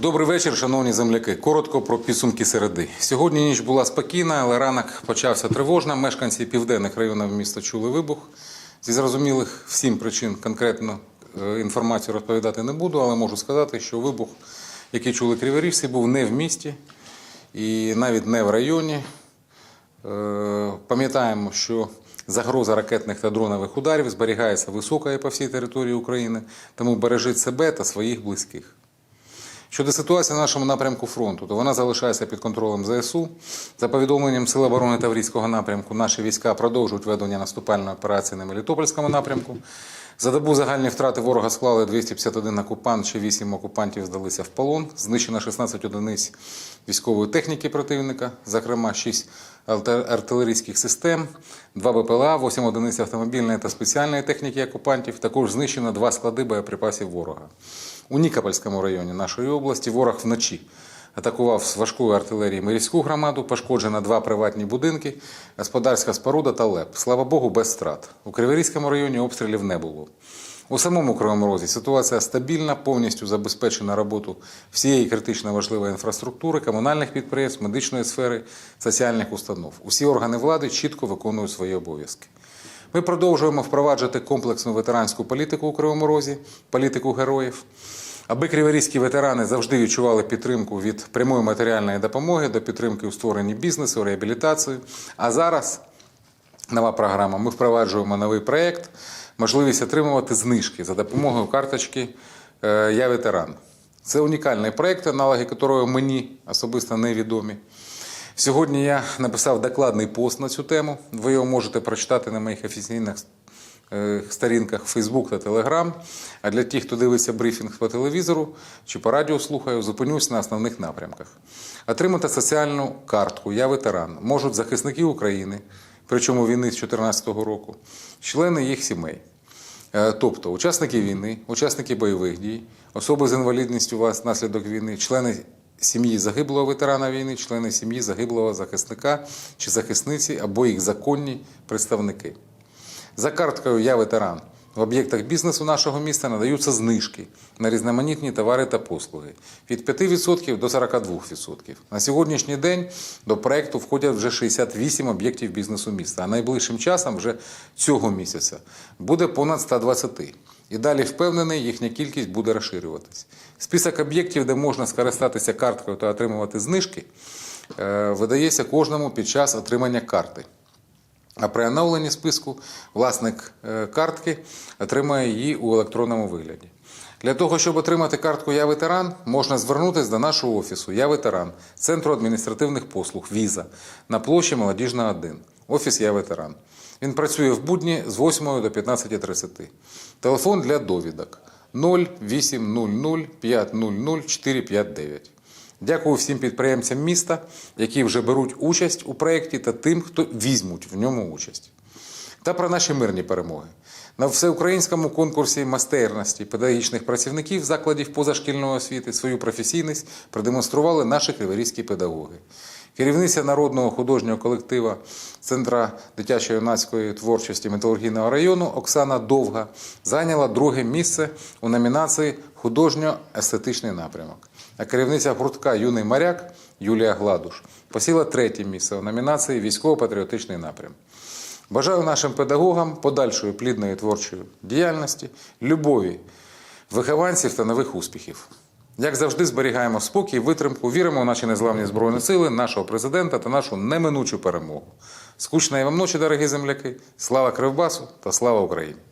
Добрий вечір, шановні земляки. Коротко про підсумки середи. Сьогодні ніч була спокійна, але ранок почався тривожно. Мешканці південних районів міста чули вибух. Зі зрозумілих всім причин конкретно е, інформацію розповідати не буду, але можу сказати, що вибух, який чули криворіжці, був не в місті і навіть не в районі. Е, Пам'ятаємо, що загроза ракетних та дронових ударів зберігається високою по всій території України, тому бережіть себе та своїх близьких. Щодо ситуації на нашому напрямку фронту, то вона залишається під контролем ЗСУ. За повідомленням Сил оборони Таврійського напрямку, наші війська продовжують ведення наступальної операції на Мелітопольському напрямку. За добу загальні втрати ворога склали 251 окупант, ще 8 окупантів здалися в полон. Знищено 16 одиниць військової техніки противника, зокрема 6 артилерійських систем, 2 БПЛА, 8 одиниць автомобільної та спеціальної техніки окупантів. Також знищено 2 склади боєприпасів ворога. У Нікопольському районі нашої області ворог вночі атакував з важкої артилерії Мирівську громаду, пошкоджено два приватні будинки, господарська споруда та ЛЕП. Слава Богу, без страт. У Криворізькому районі обстрілів не було. У самому Кривому Розі ситуація стабільна, повністю забезпечена роботу всієї критично важливої інфраструктури, комунальних підприємств, медичної сфери, соціальних установ. Усі органи влади чітко виконують свої обов'язки. Ми продовжуємо впроваджувати комплексну ветеранську політику у Кривому Розі, політику героїв. Аби криворізькі ветерани завжди відчували підтримку від прямої матеріальної допомоги до підтримки у створенні бізнесу, реабілітації. А зараз нова програма. Ми впроваджуємо новий проєкт, можливість отримувати знижки за допомогою карточки е, Я ветеран. Це унікальний проєкт, аналоги якого мені особисто невідомі. Сьогодні я написав докладний пост на цю тему. Ви його можете прочитати на моїх офіційних е, сторінках Facebook та Telegram. А для тих, хто дивиться брифінг по телевізору чи по радіо слухаю, зупинюсь на основних напрямках. Отримати соціальну картку Я ветеран можуть захисники України, причому війни з 2014 року, члени їх сімей. Е, Тобто учасники війни, учасники бойових дій, особи з інвалідністю вас внаслідок війни, члени сім'ї загиблого ветерана війни, члени сім'ї загиблого захисника чи захисниці або їх законні представники. За карткою Я ветеран в об'єктах бізнесу нашого міста надаються знижки на різноманітні товари та послуги від 5% до 42%. На сьогоднішній день до проекту входять вже 68 об'єктів бізнесу міста, а найближчим часом, вже цього місяця, буде понад 120. І далі впевнений, їхня кількість буде розширюватись. Список об'єктів, де можна скористатися карткою та отримувати знижки, е, видається кожному під час отримання карти. А при оновленні списку власник е, картки отримає її у електронному вигляді. Для того, щоб отримати картку Я ветеран, можна звернутися до нашого офісу Я ветеран, Центру адміністративних послуг Віза на площі Молодіжна 1. Офіс Я ветеран. Він працює в будні з 8 до 15.30. Телефон для довідок 0800 500 459. Дякую всім підприємцям міста, які вже беруть участь у проєкті, та тим, хто візьмуть в ньому участь. Та про наші мирні перемоги. На всеукраїнському конкурсі майстерності педагогічних працівників закладів позашкільної освіти свою професійність продемонстрували наші криворізькі педагоги. Керівниця народного художнього колектива Центра дитячо-юнацької творчості металургійного району Оксана Довга зайняла друге місце у номінації Художньо-естетичний напрямок. А керівниця гуртка Юний моряк Юлія Гладуш посіла третє місце у номінації Військово-патріотичний напрям. Бажаю нашим педагогам подальшої плідної творчої діяльності, любові, вихованців та нових успіхів. Як завжди, зберігаємо спокій, витримку, віримо в наші незламні збройні сили, нашого президента та нашу неминучу перемогу. Скучної вам ночі, дорогі земляки! Слава Кривбасу та слава Україні!